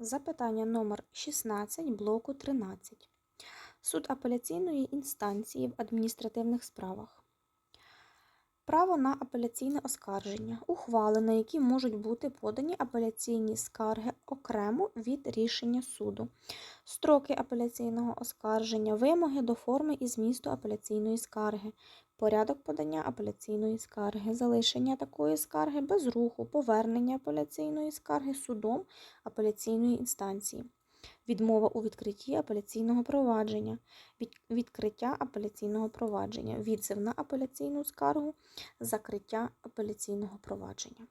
Запитання номер 16 блоку 13. Суд апеляційної інстанції в адміністративних справах. Право на апеляційне оскарження. Ухвали, на які можуть бути подані апеляційні скарги окремо від рішення суду. Строки апеляційного оскарження, вимоги до форми і змісту апеляційної скарги, порядок подання апеляційної скарги, залишення такої скарги без руху, повернення апеляційної скарги судом апеляційної інстанції, відмова у відкритті апеляційного провадження, від- відкриття апеляційного провадження, відзив на апеляційну скаргу, закриття апеляційного провадження.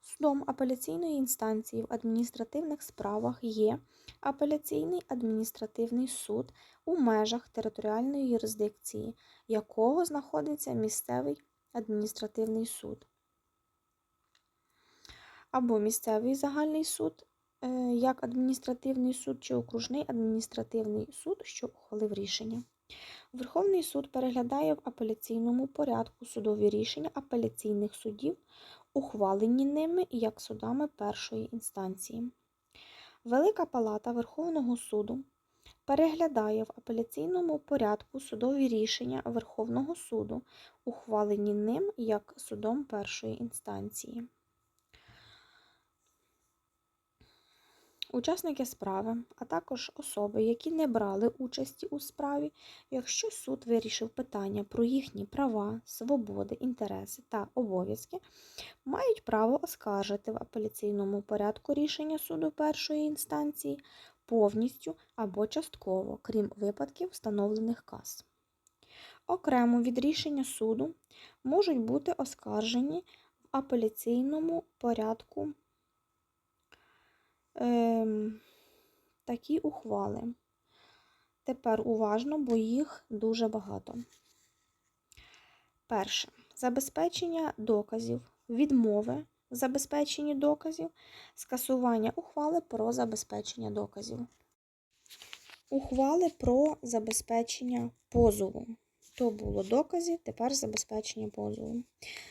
Судом апеляційної інстанції в адміністративних справах є апеляційний адміністративний суд у межах територіальної юрисдикції, якого знаходиться місцевий адміністративний суд. Або місцевий загальний суд, як адміністративний суд чи окружний адміністративний суд, що ухвалив рішення. Верховний суд переглядає в апеляційному порядку судові рішення апеляційних судів, ухвалені ними як судами першої інстанції. Велика Палата Верховного суду переглядає в апеляційному порядку судові рішення Верховного суду, ухвалені ним як судом першої інстанції. Учасники справи, а також особи, які не брали участі у справі, якщо суд вирішив питання про їхні права, свободи, інтереси та обов'язки, мають право оскаржити в апеляційному порядку рішення суду першої інстанції повністю або частково, крім випадків, встановлених каз. Окремо від рішення суду можуть бути оскаржені в апеляційному порядку ем, такі ухвали. Тепер уважно, бо їх дуже багато. Перше. Забезпечення доказів, відмови в забезпеченні доказів, скасування ухвали про забезпечення доказів. Ухвали про забезпечення позову. То було доказів, тепер забезпечення позову.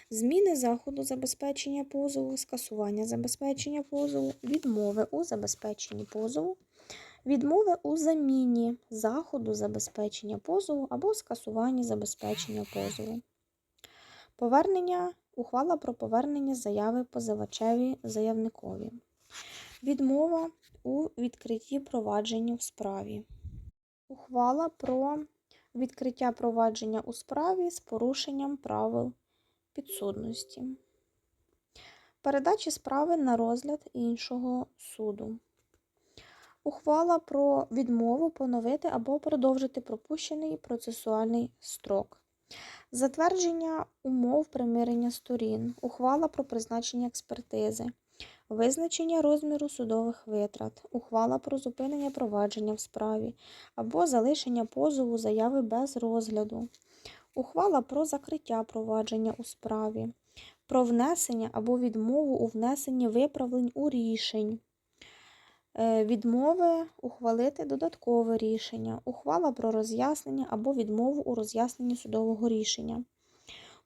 Зміни заходу забезпечення позову, скасування забезпечення позову, відмови у забезпеченні позову, відмови у заміні заходу забезпечення позову або скасування забезпечення позову. Повернення, ухвала про повернення заяви позивачеві заявникові. Відмова у відкритті провадження в справі. Ухвала про відкриття провадження у справі з порушенням правил підсудності. Передачі справи на розгляд іншого суду. Ухвала про відмову поновити або продовжити пропущений процесуальний строк. Затвердження умов примирення сторін. Ухвала про призначення експертизи. Визначення розміру судових витрат, ухвала про зупинення провадження в справі або залишення позову заяви без розгляду, ухвала про закриття провадження у справі, про внесення або відмову у внесенні виправлень у рішень, Е, відмови ухвалити додаткове рішення, ухвала про роз'яснення або відмову у роз'ясненні судового рішення.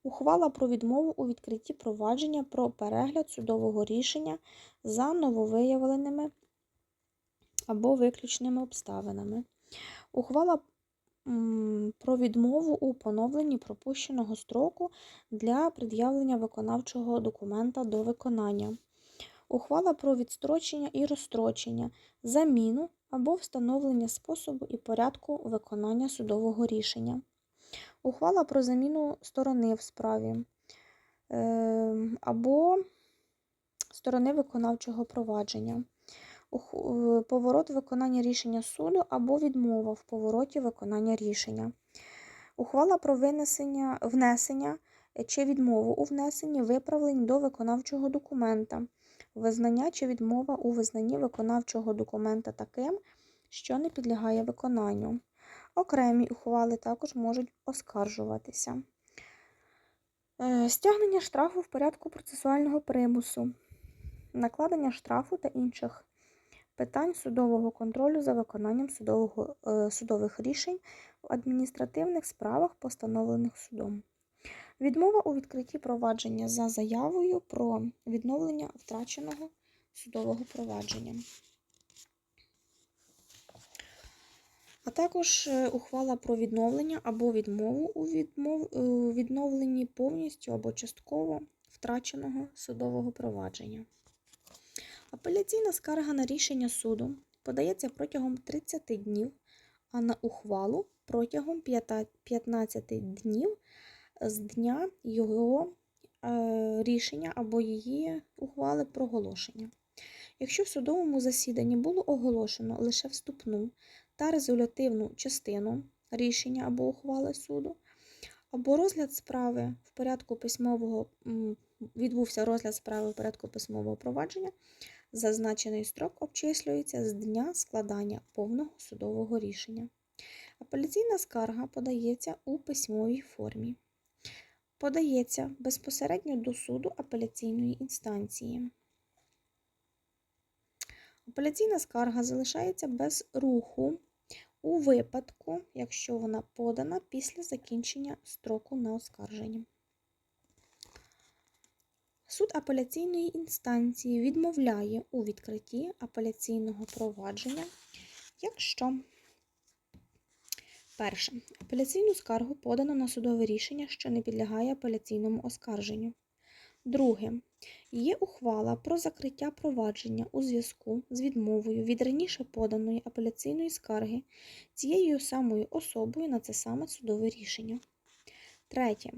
Ухвала про відмову у відкритті провадження про перегляд судового рішення за нововиявленими або виключними обставинами. Ухвала про відмову у поновленні пропущеного строку для пред'явлення виконавчого документа до виконання. Ухвала про відстрочення і розстрочення, заміну або встановлення способу і порядку виконання судового рішення. Ухвала про заміну сторони в справі е, або сторони виконавчого провадження, е, поворот виконання рішення суду або відмова в повороті виконання рішення. Ухвала про винесення, внесення чи відмову у внесенні виправлень до виконавчого документа, визнання чи відмова у визнанні виконавчого документа таким, що не підлягає виконанню. Окремі ухвали також можуть оскаржуватися. Е, Стягнення штрафу в порядку процесуального примусу, накладення штрафу та інших питань судового контролю за виконанням судового, е, судових рішень в адміністративних справах, постановлених судом. Відмова у відкритті провадження за заявою про відновлення втраченого судового провадження. А також е, ухвала про відновлення або відмову у відмов... відновленні повністю або частково втраченого судового провадження. Апеляційна скарга на рішення суду подається протягом 30 днів, а на ухвалу протягом 15 днів з дня його е, рішення або її ухвали проголошення. Якщо в судовому засіданні було оголошено лише вступну та резолютивну частину рішення або ухвали суду, або розгляд справи в порядку письмового відбувся розгляд справи в порядку письмового провадження, зазначений строк обчислюється з дня складання повного судового рішення. Апеляційна скарга подається у письмовій формі. Подається безпосередньо до суду апеляційної інстанції. Апеляційна скарга залишається без руху у випадку, якщо вона подана після закінчення строку на оскарження. Суд апеляційної інстанції відмовляє у відкритті апеляційного провадження, якщо перше апеляційну скаргу подано на судове рішення, що не підлягає апеляційному оскарженню. Друге. Є ухвала про закриття провадження у зв'язку з відмовою від раніше поданої апеляційної скарги цією самою особою на це саме судове рішення. Третє.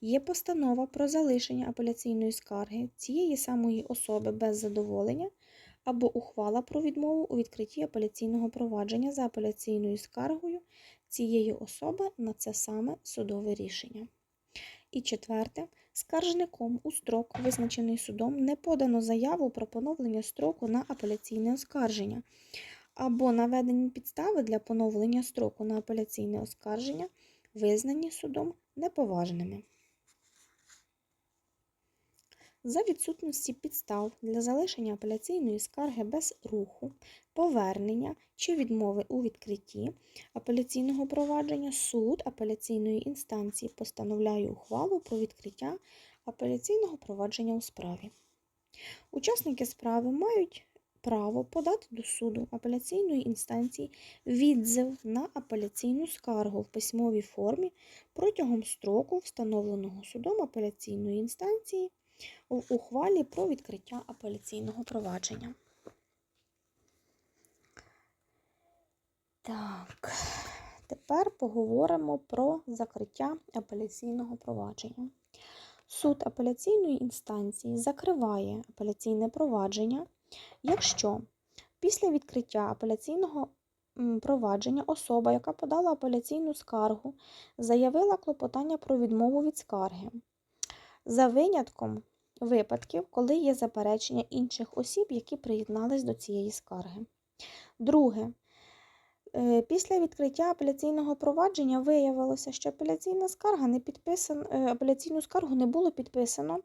Є постанова про залишення апеляційної скарги цієї самої особи без задоволення або ухвала про відмову у відкритті апеляційного провадження за апеляційною скаргою цієї особи на це саме судове рішення. І четверте, скаржником у строк, визначений судом, не подано заяву про поновлення строку на апеляційне оскарження, або наведені підстави для поновлення строку на апеляційне оскарження, визнані судом неповажними. За відсутності підстав для залишення апеляційної скарги без руху, повернення чи відмови у відкритті апеляційного провадження суд апеляційної інстанції постановляє ухвалу про відкриття апеляційного провадження у справі. Учасники справи мають право подати до суду апеляційної інстанції відзив на апеляційну скаргу в письмовій формі протягом строку, встановленого судом апеляційної інстанції в ухвалі про відкриття апеляційного провадження. Так, тепер поговоримо про закриття апеляційного провадження. Суд апеляційної інстанції закриває апеляційне провадження, якщо після відкриття апеляційного провадження особа, яка подала апеляційну скаргу, заявила клопотання про відмову від скарги. За винятком випадків, коли є заперечення інших осіб, які приєднались до цієї скарги. Друге. Е, Після відкриття апеляційного провадження виявилося, що апеляційна скарга не підписана, е, апеляційну скаргу не було підписано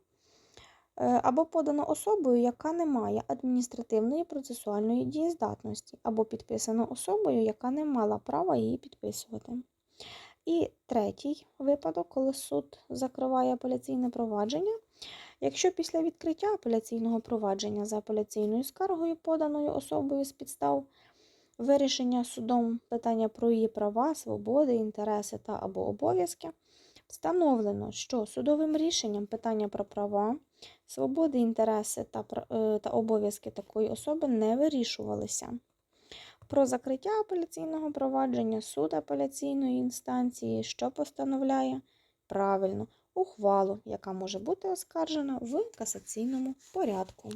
е, або подано особою, яка не має адміністративної процесуальної дієздатності, або підписано особою, яка не мала права її підписувати. І третій випадок, коли суд закриває апеляційне провадження, якщо після відкриття апеляційного провадження за апеляційною скаргою, поданою особою з підстав вирішення судом питання про її права, свободи, інтереси та або обов'язки, встановлено, що судовим рішенням питання про права, свободи, інтереси та, е, та обов'язки такої особи не вирішувалися. Про закриття апеляційного провадження суд апеляційної інстанції, що постановляє правильно ухвалу, яка може бути оскаржена в касаційному порядку.